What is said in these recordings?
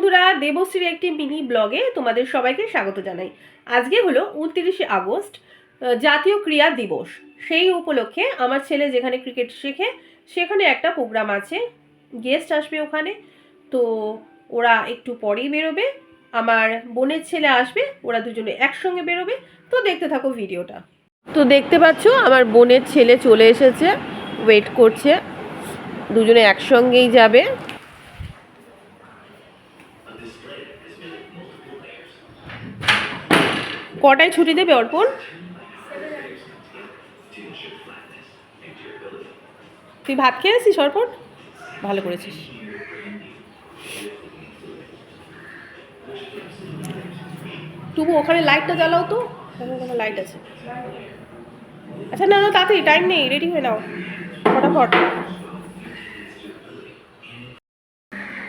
বন্ধুরা, দেবশ্রীর একটি মিনি ব্লগে তোমাদের সবাইকে স্বাগত জানাই। আজকে হলো উনত্রিশে আগস্ট জাতীয় ক্রীড়া দিবস। সেই উপলক্ষে আমার ছেলে যেখানে ক্রিকেট শেখে, সেখানে একটা প্রোগ্রাম আছে। গেস্ট আসবে ওখানে, তো ওরা একটু পরেই বেরোবে। আমার বোনের ছেলে আসবে, ওরা দুজনে একসঙ্গে বেরোবে। তো দেখতে থাকো ভিডিওটা। তো দেখতে পাচ্ছ, আমার বোনের ছেলে চলে এসেছে, ওয়েট করছে। দুজনে একসঙ্গেই যাবে। কটায় ছুটি দেবে অর্পণ? তুই ভাত খেয়েছিস অর্পণ? ভালো করেছিস। টুকু ওখানে লাইটটা জ্বালাও তো। ওখানে লাইট আছে। আচ্ছা না না তাড়াতাড়ি টাইম নেই রেডি হয়ে নাও। ফটাফট।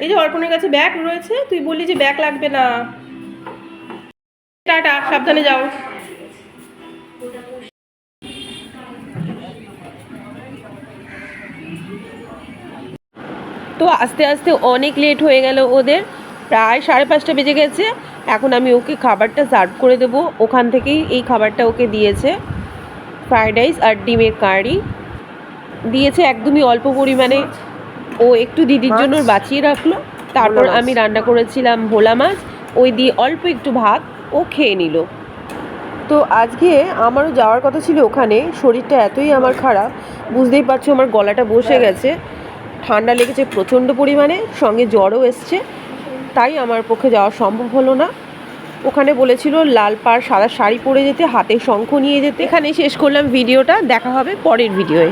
এই যে অর্পণের কাছে ব্যাগ রয়েছে, তুই বললি যে ব্যাগ লাগবে না। টাটা সাবধানে যাও। তো আস্তে আস্তে অনেক লেট হয়ে গেল ওদের প্রায় সাড়ে পাঁচটা বেজে গেছে। এখন আমি ওকে খাবারটা সার্ভ করে দেবো। ওখান থেকেই এই খাবারটা ওকে দিয়েছে। ফ্রায়েড রাইস আর ডিমের কারি। দিয়েছে একদমই অল্প পরিমাণে। ও একটু দিদির জন্য বাঁচিয়ে রাখল। তারপর আমি রান্না করেছিলাম ভোলা মাছ। ওই দিয়ে অল্প একটু ভাত ও খেয়ে নিল। তো আজকে আমারও যাওয়ার কথা ছিল ওখানে শরীরটা এতই আমার খারাপ বুঝতেই পারছ আমার গলাটা বসে গেছে। ঠান্ডা লেগেছে প্রচণ্ড পরিমাণে সঙ্গে জ্বরও এসছে তাই আমার পক্ষে যাওয়া সম্ভব হলো না। ওখানে বলেছিল লাল পাড় সাদা শাড়ি পরে যেতে হাতে শঙ্খ নিয়ে যেতে। এখানে শেষ করলাম ভিডিওটা দেখা হবে পরের ভিডিওয়ে।